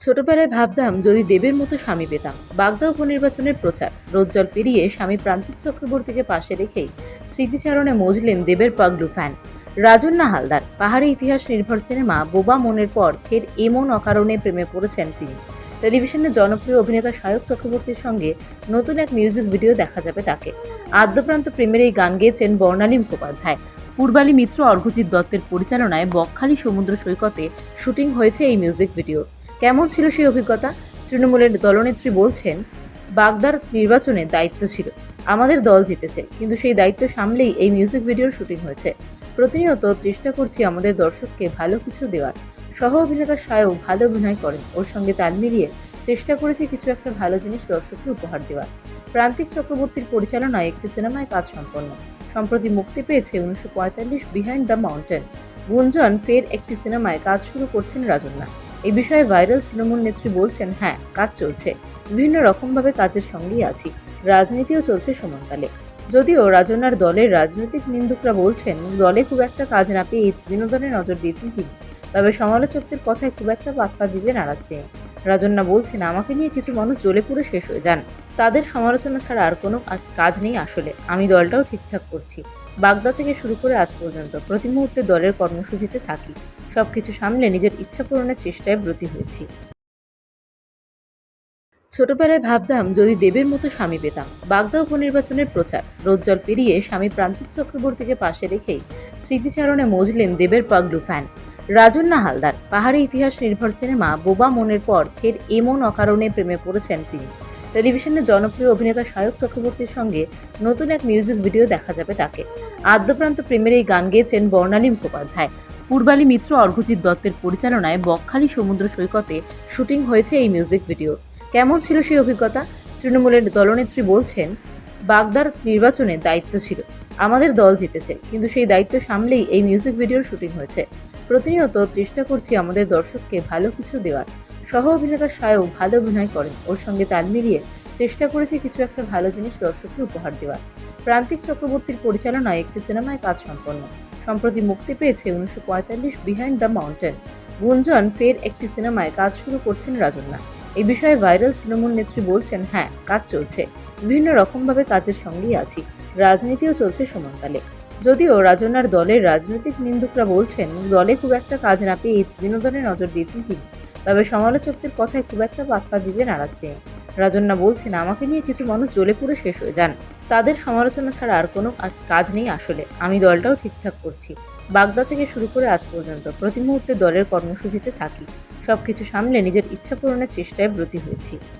ছোটবেলায় ভাবতাম যদি দেবের মতো স্বামী পেতাম। বাগদা উপনির্বাচনের প্রচার। রোজ্জল পেরিয়ে স্বামী প্রান্তিক চক্রবর্তীকে পাশে রেখেই স্মৃতিচারণে মজলেন দেবের পাগলু ফ্যান রাজন্না হালদার, পাহাড়ি ইতিহাস নির্ভর সিনেমা বোবা মনের পর ফের এমন অকারণে প্রেমে পড়েছেন তিনি। টেলিভিশনে জনপ্রিয় অভিনেতা সায়ক চক্রবর্তীর সঙ্গে নতুন এক মিউজিক ভিডিও দেখা যাবে তাকে। আদ্যপ্রান্ত প্রেমের এই গান গেয়েছেন বর্ণালী মুখোপাধ্যায়। পূর্বালী মিত্র অর্ঘজিৎ দত্তের পরিচালনায় বকখালি সমুদ্র সৈকতে শুটিং হয়েছে এই মিউজিক ভিডিও কেমন ছিল সেই অভিজ্ঞতা? তৃণমূলের দলনেত্রী বলছেন, বাগদার নির্বাচনে দায়িত্ব ছিল। আমাদের দল জিতেছে, কিন্তু সেই দায়িত্ব সামলেই এই মিউজিক ভিডিওর শুটিং হয়েছে। প্রতিনিয়ত চেষ্টা করছি আমাদের দর্শককে ভালো কিছু দেওয়ার। সহ অভিনেতা সায়ও ভালো অভিনয় করেন। ওর সঙ্গে তাল মিলিয়ে চেষ্টা করেছি কিছু একটা ভালো জিনিস দর্শককে উপহার দেওয়ার। প্রান্তিক চক্রবর্তীর পরিচালনায় একটি সিনেমায় কাজ সম্পন্ন। সম্প্রতি মুক্তি পেয়েছে উনিশশো পঁয়তাল্লিশ বিহাইন্ড দ্য মাউন্টেন। গুঞ্জন ফের একটি সিনেমায় কাজ শুরু করছেন রাজন্না এই বিষয়ে ভাইরাল তৃণমূল নেত্রী বলছেন হ্যাঁ কাজ চলছে। বিভিন্ন রকমভাবে কাজের সঙ্গেই আছি। রাজনীতিও চলছে সমানতালে যদিও রাজনার দলের রাজনৈতিক নিন্দুকরা বলছেন, দলে খুব একটা কাজ না পেয়ে বিনোদনে নজর দিয়েছেন তিনি। তবে সমালোচকদের কথায় খুব একটা পাত্তা দিতে নারাজ তিনি। রাজন্না বলছেন, আমাকে নিয়ে কিছু মানুষ জ্বলে পুড়ে শেষ হয়ে যান। তাদের সমালোচনা ছাড়া আর কোনো কাজ নেই আসলে। আমি দলটাও ঠিকঠাক করছি। বাগদা থেকে শুরু করে আজ পর্যন্ত প্রতি মুহূর্তে দলের কর্মসূচিতে থাকি। সবকিছু সামলে নিজের ইচ্ছা পূরণের চেষ্টায় ব্রতী হয়েছি। ছোটবেলায় ভাবতাম, যদি দেবের মতো স্বামী পেতাম। বাগদা উপনির্বাচনের প্রচার। রোজ্জল পেরিয়ে স্বামী প্রান্তিক চক্রবর্তীকে পাশে রেখেই স্মৃতিচারণে মজলেন দেবের পাগলু ফ্যান। রাজন্না হালদার, পাহাড়ি ইতিহাস নির্ভর সিনেমা বোবা মনের পর ফের এমন অকারণে প্রেমে পড়েছেন তিনি। টেলিভিশনে জনপ্রিয় অভিনেতা সায়ক চক্রবর্তীর সঙ্গে নতুন এক মিউজিক ভিডিও দেখা যাবে তাকে। আদ্যপ্রান্ত প্রেমের এই গান গেয়েছেন বর্ণালী মুখোপাধ্যায়। পূর্বালী মিত্র অর্ঘজিৎ দত্তের পরিচালনায় বকখালি সমুদ্র সৈকতে শুটিং হয়েছে এই মিউজিক ভিডিও। কেমন ছিল সেই অভিজ্ঞতা? তৃণমূলের দলনেত্রী বলছেন, বাগদার নির্বাচনে দায়িত্ব ছিল, আমাদের দল জিতেছে, কিন্তু সেই দায়িত্ব সামলেই এই মিউজিক ভিডিওর শুটিং হয়েছে। প্রতিনিয়ত চেষ্টা করছি আমাদের দর্শককে ভালো কিছু দেওয়ার। সহ অভিনেতা সায়ও ভালো অভিনয় করেন, ওর সঙ্গে তাল মিলিয়ে চেষ্টা করেছি কিছু একটা ভালো জিনিস দর্শককে উপহার দেওয়ার। প্রান্তিক চক্রবর্তীর পরিচালনায় একটি সিনেমায় কাজ সম্পন্ন। সম্প্রতি মুক্তি পেয়েছে উনিশশো পঁয়তাল্লিশ বিহাইন্ড দ্য মাউন্টেন। গুঞ্জন ফের একটি সিনেমায় কাজ শুরু করছেন রাজন্না। এই বিষয়ে ভাইরাল তৃণমূল নেত্রী বলছেন হ্যাঁ কাজ চলছে। বিভিন্ন রকমভাবে কাজের সঙ্গেই আছি। রাজনীতিও চলছে সমানকালে যদিও রাজনার দলের রাজনৈতিক নিন্দুকরা বলছেন, দলে খুব একটা কাজ না পেয়ে বিনোদনে নজর দিয়েছেন তিনি। তবে সমালোচকদের কথায় খুব একটা পাত্তা দিতে নারাজ তিনি। রাজন্না বলছেন, আমাকে নিয়ে কিছু মানুষ জ্বলে পুড়ে শেষ হয়ে যান। তাদের সমালোচনা ছাড়া আর কোনো কাজ নেই আসলে। আমি দলটাও ঠিকঠাক করছি। বাগদা থেকে শুরু করে আজ পর্যন্ত প্রতি মুহূর্তে দলের কর্মসূচিতে থাকি। সব কিছু সামলে নিজের ইচ্ছা পূরণের চেষ্টায় ব্রতী হয়েছি।